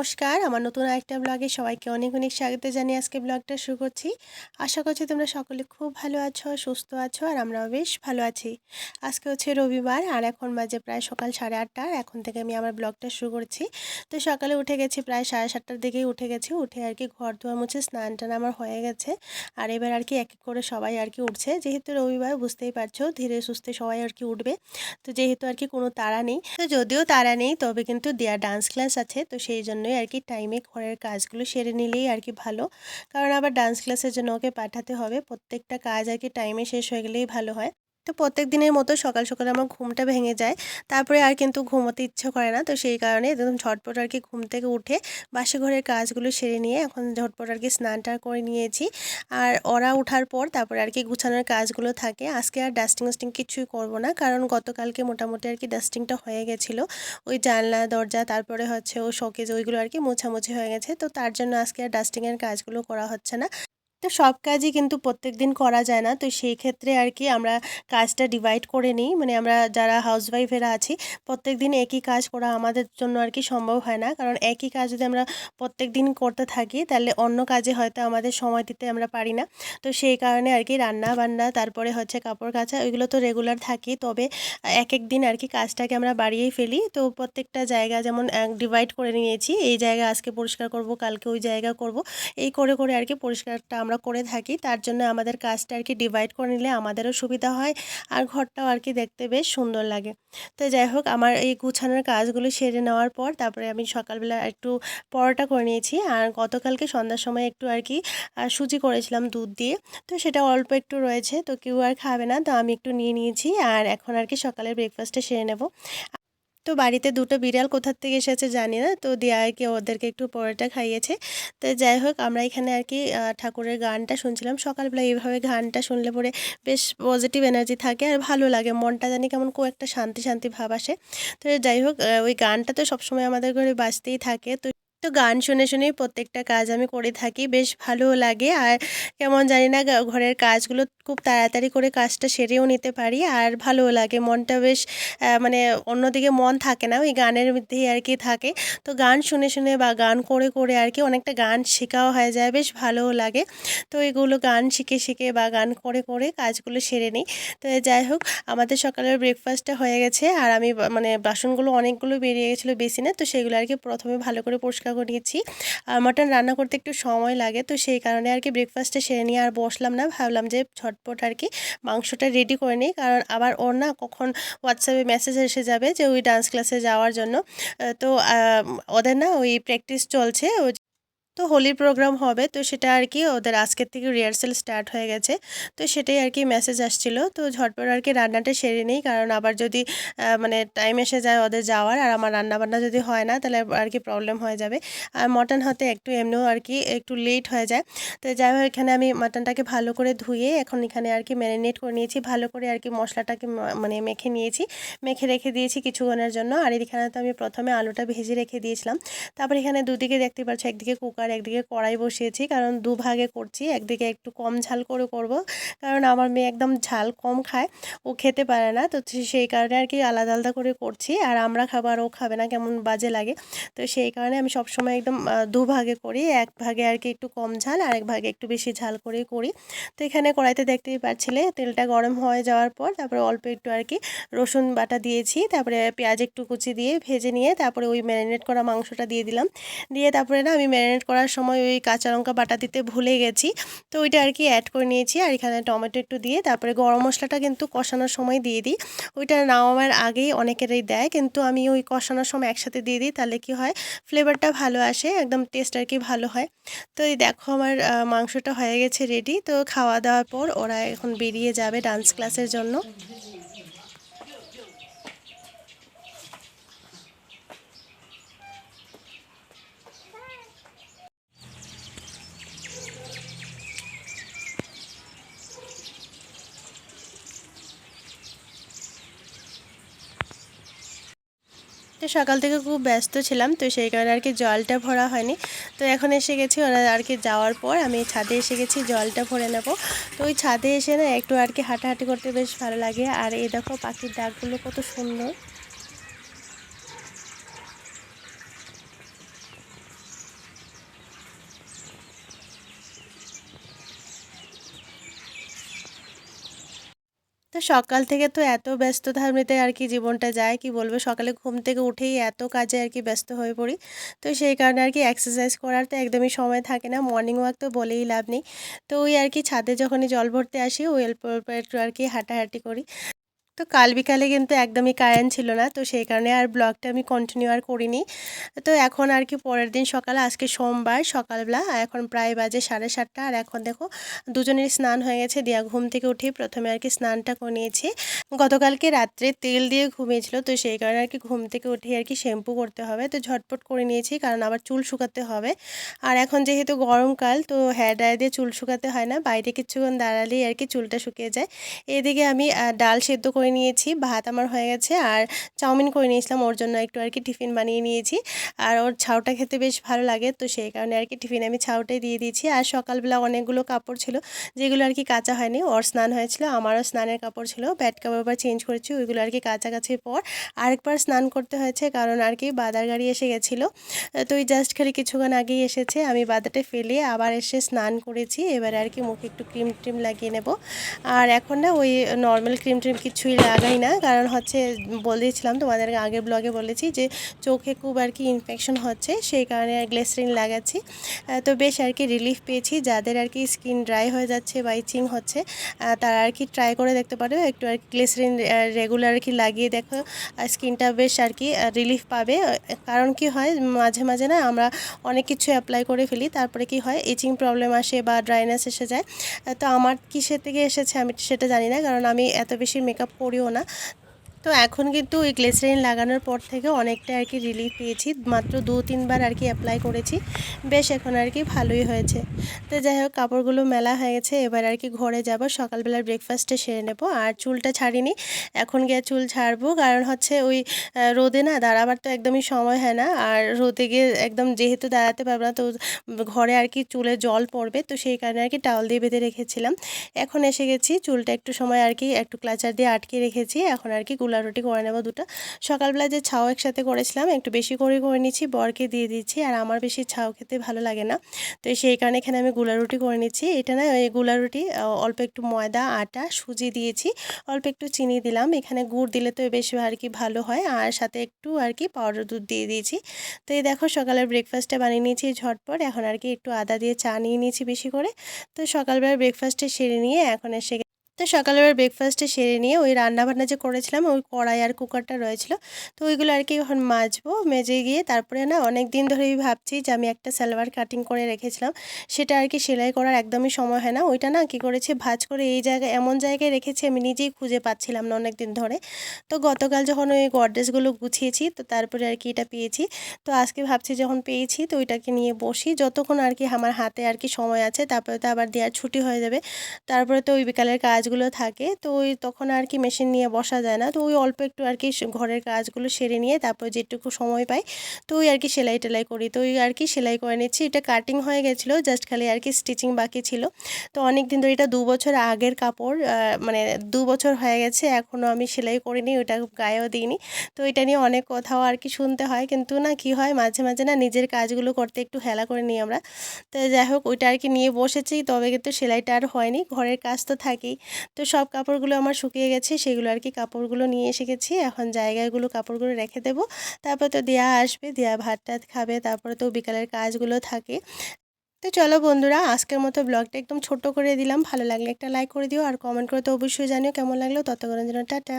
নমস্কার। আমার নতুন একটা ব্লগে সবাইকে অনেক অনেক স্বাগত জানিয়ে আজকে ব্লগটা শুরু করছি। আশা করছি তোমরা সকলে খুব ভালো আছো, সুস্থ আছো আর আমরাও বেশ ভালো আছি। আজকে হচ্ছে রবিবার আর এখন বাজে প্রায় সকাল সাড়ে আটটা এখন থেকে আমি আমার ব্লগটা শুরু করছি। তো সকালে উঠে গেছি প্রায় সাড়ে সাতটার দিকেই উঠে গেছি, উঠে আর কি ঘর ধোয়া মুছে স্নান টান আমার হয়ে গেছে। আর এবার আর কি এক এক করে সবাই আর কি উঠছে। যেহেতু রবিবার বুঝতেই পারছ, ধীরে সুস্থে সবাই আর কি উঠবে। তো যেহেতু আর কি কোনো তাড়া নেই, তো যদিও তাড়া নেই, তবে কিন্তু দেয়া ডান্স ক্লাস আছে, তো সেই জন্যই আর কি টাইমে ঘরের কাজগুলো সেরে নিলেই আর কি ভালো। কারণ আবার ডান্স ক্লাসের জন্য ওকে পাঠাতে হবে। প্রত্যেকটা কাজ আর কি টাইমে শেষ হয়ে গেলেই ভালো হয়। তো প্রত্যেক দিনের মতো সকাল সকাল আমার ঘুমটা ভেঙে যায়। তারপরে আর কিন্তু ঘুমোতে ইচ্ছে করে না। তো সেই কারণে একদম ঝটপট আর কি ঘুম থেকে উঠে বাসে ঘরের কাজগুলো সেরে নিয়ে এখন ঝটপট আর কি স্নানটা করে নিয়েছি। আর ওরা ওঠার পর তারপরে আর কি গুছানোর কাজগুলো থাকে। আজকে আর ডাস্টিং ওস্টিং কিছুই করব না। কারণ গতকালকে মোটামুটি আর কি ডাস্টিংটা হয়ে গেছিল। ওই জানলা, দরজা, তারপরে হচ্ছে ও শোকেজ ওইগুলো আর কি মোছামুছি হয়ে গেছে। তো তার জন্য আজকে আর ডাস্টিংয়ের কাজগুলো করা হচ্ছে না। তো সব কাজই কিন্তু প্রত্যেক দিন করা যায় না। তো সেই ক্ষেত্রে আর কি আমরা কাজটা ডিভাইড করে নিই। মানে আমরা যারা হাউসওয়াইফেরা আছি প্রত্যেক দিন একই কাজ করা আমাদের জন্য আর কি সম্ভব হয় না। কারণ একই কাজ যদি আমরা প্রত্যেক দিন করতে থাকি, তাহলে অন্য কাজে হয়তো আমাদের সময় দিতে আমরা পারি না। তো সেই কারণে আর কি রান্না বান্না তারপরে হচ্ছে কাপড় কাচা, ওইগুলো তো রেগুলার থাকি তবে এক এক দিন আর কি কাজটাকে আমরা বাড়িয়েই ফেলি। তো প্রত্যেকটা জায়গা যেমন ডিভাইড করে নিয়েছি, এই জায়গা আজকে পরিষ্কার করব, কালকে ওই জায়গা করব, এই করে করে আর কি পরিষ্কারটা আমরা করে থাকি, তার জন্য আমাদের কাজটা আর কি ডিভাইড করে নিলে আমাদেরও সুবিধা হয় আর ঘরটাও আর কি দেখতে বেশ সুন্দর লাগে। তো যাই হোক, আমার এই গুছানোর কাজগুলো সেরে নেওয়ার পর তারপরে আমি সকালবেলা একটু পরোটা করে নিয়েছি আর গতকালকে সন্ধ্যার সময় একটু আর কি সুজি করেছিলাম দুধ দিয়ে। তো সেটা অল্প একটু রয়েছে, তো কেউ আর খাবে না, তো আমি একটু নিয়ে নিয়েছি আর এখন আর কি সকালের ব্রেকফাস্টে সেরে নেব। তো বাড়িতে দুটো বিড়াল কোথার থেকে এসেছে জানি না। তো দিয়া আর কি ওদেরকে একটু পরোটা খাইয়েছে। তো যাই হোক, আমরা এখানে আর কি ঠাকুরের গানটা শুনছিলাম। সকালবেলা এইভাবে গানটা শুনলে পরে বেশ পজিটিভ এনার্জি থাকে আর ভালো লাগে। মনটা জানি কেমন কো একটা শান্তি শান্তি ভাব আসে। তো যাই হোক ওই গানটা তো সবসময় আমাদের ঘরে বাজতেই থাকে। তো তো গান শুনে শুনেই প্রত্যেকটা কাজ আমি করে থাকি, বেশ ভালোও লাগে। আর কেমন জানি না ঘরের কাজগুলো খুব তাড়াতাড়ি করে কাজটা সেরেও নিতে পারি, আর ভালোও লাগে। মনটা বেশ মানে অন্যদিকে মন থাকে না, ওই গানের মধ্যেই আর কি থাকে। তো গান শুনে শুনে বা গান করে করে আর কি অনেকটা গান শেখাও হয়ে যায়, বেশ ভালোও লাগে। তো এগুলো গান শিখে শিখে বা গান করে করে কাজগুলো সেরে নিই। তো যাই হোক, আমাদের সকালের ব্রেকফাস্টটা হয়ে গেছে, আর আমি মানে বাসনগুলো অনেকগুলো বেরিয়ে গেছিল বেশি না তো সেগুলো আর কি প্রথমে ভালো করে পরিষ্কার করে নিয়েছি আর মাটন রান্না করতে একটু সময় লাগে, তো সেই কারণে আর কি ব্রেকফাস্টে সেরে নিয়ে আর বসলাম না। ভাবলাম যে ঝটপট আর কি মাংসটা রেডি করে নিই। কারণ আবার ওর না কখন হোয়াটসঅ্যাপে মেসেজ এসে যাবে যে ওই ডান্স ক্লাসে যাওয়ার জন্য। তো ওদের না ওই প্র্যাকটিস চলছে। ওই তো হোলির প্রোগ্রাম হবে, তো সেটা আর কি ওদের আজকের থেকে রিহার্সেল স্টার্ট হয়ে গেছে। তো সেটাই আর কি মেসেজ আসছিল। তো ঝটপট আর কি রান্নাটা সেরে নিই, কারণ আবার যদি মানে টাইম এসে যায় ওদের যাওয়ার, আর আমার রান্নাবান্না যদি হয় না, তাহলে আর কি প্রবলেম হয়ে যাবে। আর মটন হতে একটু এমনিও আর কি একটু লেট হয়ে যায়। তো যাই হোক, এখানে আমি মাটনটাকে ভালো করে ধুয়ে এখন এখানে আর কি ম্যারিনেট করে নিয়েছি। ভালো করে আর কি মশলাটাকে মানে মেখে নিয়েছি। মেখে রেখে দিয়েছি কিছুক্ষণের জন্য। আর এখানে তো আমি প্রথমে আলুটা ভেজে রেখে দিয়েছিলাম। তারপর এখানে দুদিকে দেখতে পাচ্ছি, একদিকে কুকার একদিকে কড়াই বসিয়েছি, কারণ দুভাগে করছি, একদিকে একটু কম ঝাল করে করব। কারণ আমার মেয়ে একদম ঝাল কম খায়, ও খেতে পারে না, তো সেই কারণে আর কি আলাদা আলাদা করে করছি। আর আমরা খাবার ও খাবে না, কেমন বাজে লাগে। তো সেই কারণে আমি সবসময় একদম দুভাগে করি। এক ভাগে আর কি একটু কম ঝাল, আর এক ভাগে একটু বেশি ঝাল করেই করি। তো এখানে কড়াইতে দেখতেই পাচ্ছিলে, তেলটা গরম হয়ে যাওয়ার পর, তারপরে অল্প একটু আর কি রসুন বাটা দিয়েছি, তারপরে পেঁয়াজ একটু কুচি দিয়ে ভেজে নিয়ে, তারপরে ওই ম্যারিনেট করা মাংসটা দিয়ে দিলাম। দিয়ে তারপরে না, আমি ম্যারিনেট করার সময় ওই কাঁচা লঙ্কা বাটা দিতে ভুলে গেছি। তো ওইটা আর কি অ্যাড করে নিয়েছি আর এখানে টমেটো একটু দিয়ে তারপরে গরম মশলাটা কিন্তু কষানোর সময় দিয়ে দিই। ওইটা নামাবার আগেই অনেকেরই দেয় কিন্তু আমি ওই কষানোর সময় একসাথে দিয়ে দিই তাহলে কি হয়? ফ্লেভারটা ভালো আসে, একদম টেস্ট আর কি ভালো হয়। তো এই দেখো আমার মাংসটা হয়ে গেছে রেডি তো খাওয়া দাওয়ার পর ওরা এখন বেরিয়ে যাবে ডান্স ক্লাসের জন্য। তো সকাল থেকে খুব ব্যস্ত ছিলাম, তো সেই কারণে আর কি জলটা ভরা হয়নি। তো এখন এসে গেছি, ওরা আর কি যাওয়ার পর আমি ছাদে এসে গেছি, জলটা ভরে নেব। তো ওই ছাদে এসে না একটু আর কি হাঁটাহাঁটি করতে বেশ ভালো লাগে। আর এই দেখো পাখির ডাকগুলো কত সুন্দর। সকাল থেকে তো এত ব্যস্ত মধ্যে আর কি জীবনটা যায়, কি বলব? সকালে ঘুম থেকে উঠেই এত কাজে আর কি ব্যস্ত হয়ে পড়ি। তো সেই কারণে আর কি এক্সারসাইজ করার তো একদমই সময় থাকে না মর্নিং ওয়াক তো বলেই লাভ নেই। তো ওই আর কি ছাদে যখনই জল ভরতে আসি, ওই অল্প অল্প একটু আর কি হাঁটাহাঁটি করি। তো কাল বিকালে কিন্তু একদমই কারেন্ট ছিল না, তো সেই কারণে আর ব্লগটা আমি কন্টিনিউ আর করিনি। তো এখন আর কি পরের দিন সকালে, আজকে সোমবার সকালবেলা, এখন প্রায় বাজে সাড়ে সাতটা, আর এখন দেখো দুজনের স্নান হয়ে গেছে, দিয়া ঘুম থেকে উঠেই প্রথমে আর কি স্নানটা করে নিয়েছি গতকালকে রাত্রে তেল দিয়ে ঘুমিয়েছিল, তো সেই কারণে আর কি ঘুম থেকে উঠে আর কি শ্যাম্পু করতে হবে, তো ঝটপট করে নিয়েছি, কারণ আবার চুল শুকাতে হবে। আর এখন যেহেতু গরমকাল, তো হেয়ার ড্রায়ার দিয়ে চুল শুকাতে হয় না, বাইরে কিছুক্ষণ দাঁড়ালেই আর কি চুলটা শুকিয়ে যায়। এদিকে আমি ডাল সেদ্ধ করে নিয়েছি, ভাত আমার হয়ে গেছে আর চাউমিন করে নিয়েছিলাম, ওর জন্য একটু আর কি টিফিন বানিয়ে নিয়েছি। আর ওর ছাউটা খেতে বেশ ভালো লাগে, তো সেই কারণে আর কি টিফিন আমি ছাউটাই দিয়ে দিয়েছি। আর সকালবেলা অনেকগুলো কাপড় ছিল, যেগুলো আর কি কাঁচা হয়নি, ওর স্নান হয়েছিল, আমারও স্নানের কাপড় ছিল, ব্যাট কাপড় আবার চেঞ্জ করেছি, ওইগুলো আর কি কাছাকাছির পর আরেকবার স্নান করতে হয়েছে, কারণ আর কি বাদার গাড়ি এসে গেছিল। তো ওই জাস্ট খালি কিছুক্ষণ আগেই এসেছে, আমি বাদাটা ফেলে আবার এসে স্নান করেছি, এবারে আর কি মুখে একটু ক্রিম ট্রিম লাগিয়ে নেব। আর এখন না ওই নর্মাল ক্রিম ট্রিম কিছুই লাগাই না। কারণ হচ্ছে বলেছিলাম তোমাদেরকে আগের ব্লগে বলেছি যে, চোখে খুব আর কি ইনফেকশন হচ্ছে, সেই কারণে গ্লেসরিন লাগাচ্ছি। তো বেশ আর কি রিলিফ পেয়েছি। যাদের আর কি স্কিন ড্রাই হয়ে যাচ্ছে বা ইচিং হচ্ছে তারা আর কি ট্রাই করে দেখতে পারো। একটু আর কি গ্লেসরিন রেগুলার আর কি লাগিয়ে দেখো স্কিনটা বেশ আর কি রিলিফ পাবে। কারণ কি হয়, মাঝে মাঝে না আমরা অনেক কিছু অ্যাপ্লাই করে ফেলি, তারপরে কি হয় ইচিং প্রবলেম আসে বা ড্রাইনেস এসে যায়। তো আমার কিসের থেকে এসেছে আমি সেটা জানি না, কারণ আমি এত বেশি মেকআপ করিও না তো এখন কিন্তু ওই গ্লেসারিন লাগানোর পর থেকে অনেকটা আর কি রিলিফ পেয়েছি। মাত্র দু, তিনবার আর কি অ্যাপ্লাই করেছি। বেশ এখন আর কি ভালোই হয়েছে। তো যাই হোক, কাপড়গুলো মেলা হয়ে গেছে। এবার আর কি ঘরে যাব। সকালবেলার ব্রেকফাস্টে সেরে নেব। আর চুলটা ছাড়িনি। এখন গিয়ে চুল ছাড়বো। কারণ হচ্ছে ওই রোদে না দাঁড়াবার তো একদমই সময় হয় না। আর রোদে গিয়ে একদম যেহেতু দাঁড়াতে পারব না, তো ঘরে আর কি চুলে জল পড়বে। তো সেই কারণে আর কি টাওয়াল দিয়ে বেঁধে রেখেছিলাম। এখন এসে গেছি। চুলটা একটু সময় আর কি একটু ক্লাচার দিয়ে আটকে রেখেছি। এখন আর কি গুলা রুটি করে নেব দুটো। সকালবেলা যে ছাও একসাথে করেছিলাম, একটু বেশি করে করে নিচ্ছি, বরকে দিয়ে দিচ্ছি, আর আমার বেশি ছাও খেতে ভালো লাগে না। তো সেই কারণে এখানে আমি গুলা রুটি করে নিচ্ছি। এটা না ওই গুলা রুটি অল্প একটু ময়দা, আটা, সুজি দিয়েছি, অল্প একটু চিনি দিলাম। এখানে গুড় দিলে তো বেশি আর কি ভালো হয়, আর সাথে একটু আর কি পাউডার দুধ দিয়ে দিয়েছি। তো এই দেখো সকালের ব্রেকফাস্টে বানিয়ে নিয়েছি ঝটপট, এখন আর কি একটু আদা দিয়ে চা নিয়ে নিয়েছি বেশি করে। তো সকালবেলার ব্রেকফাস্টে সেরে নিয়ে এখন এসে তো সকালবেলা ব্রেকফাস্টে সেরে নিয়ে ওই রান্নাবান্না যে করেছিলাম, ওই কড়াই আর কুকারটা রয়েছিল, তো ওইগুলো আর কি এখন মাজবো, মেজে গিয়ে তারপরে না অনেক দিন ধরেই ভাবছি যে আমি একটা সালোয়ার কাটিং করে রেখেছিলাম, সেটা আর কি সেলাই করার একদমই সময় হয় না, ওইটা না কি করেছে ভাজ করে এই জায়গায় এমন জায়গায় রেখেছি আমি নিজেই খুঁজে পাচ্ছিলাম না অনেক দিন ধরে, তো গতকাল যখন ওই গডরেজগুলো গুছিয়েছি, তো তারপরে আর কি এটা পেয়েছি, তো আজকে ভাবছি যখন পেয়েছি তো ওইটাকে নিয়ে বসি, যতক্ষণ আর কি আমার হাতে আর কি সময় আছে, তারপরে তো আবার দেওয়ার ছুটি হয়ে যাবে, তারপরে তো ওই বিকালের কাজ কাজগুলো থাকে, তো ওই তখন আর কি মেশিন নিয়ে বসা যায় না। তো ওই অল্প একটু আর কি ঘরের কাজগুলো সেরে নিয়ে তারপর যেটুকু সময় পাই, তো ওই আর কি সেলাই টেলাই করি। তো ওই আর কি সেলাই করে নিচ্ছি। এটা কাটিং হয়ে গেছিল জাস্ট খালি আর কি স্টিচিং বাকি ছিল। তো অনেক দিন ধরে এটা দু বছর আগের কাপড় মানে দু বছর হয়ে গেছে এখনও আমি সেলাই করিনি ওইটা গায়েও দিইনি। তো এটা নিয়ে অনেক কথাও আর কি শুনতে হয়, কিন্তু না কি হয়, মাঝে মাঝে না নিজের কাজগুলো করতে একটু হেলা করে নিই আমরা। তো যাই হোক, ওইটা আর কি নিয়ে বসেছি, তবে কিন্তু সেলাইটা আর হয়নি। ঘরের কাজ তো থাকেই। তো সব কাপড়গুলো আমার শুকিয়ে গেছে, সেগুলো আর কি কাপড়গুলো নিয়ে এসে গেছি। এখন জায়গাগুলো কাপড়গুলো রেখে দেব। তারপর তো দেয়া আসবে, দেয়া ভাত টাত খাবে, তারপরে তো বিকালের কাজগুলো থাকে। তো চলো বন্ধুরা, আজকের মতো ব্লগটা একদম ছোট করে দিলাম। ভালো লাগলে একটা লাইক করে দিও আর কমেন্ট করে তো অবশ্যই জানিও কেমন লাগল। ততক্ষণের জন্য টাটা।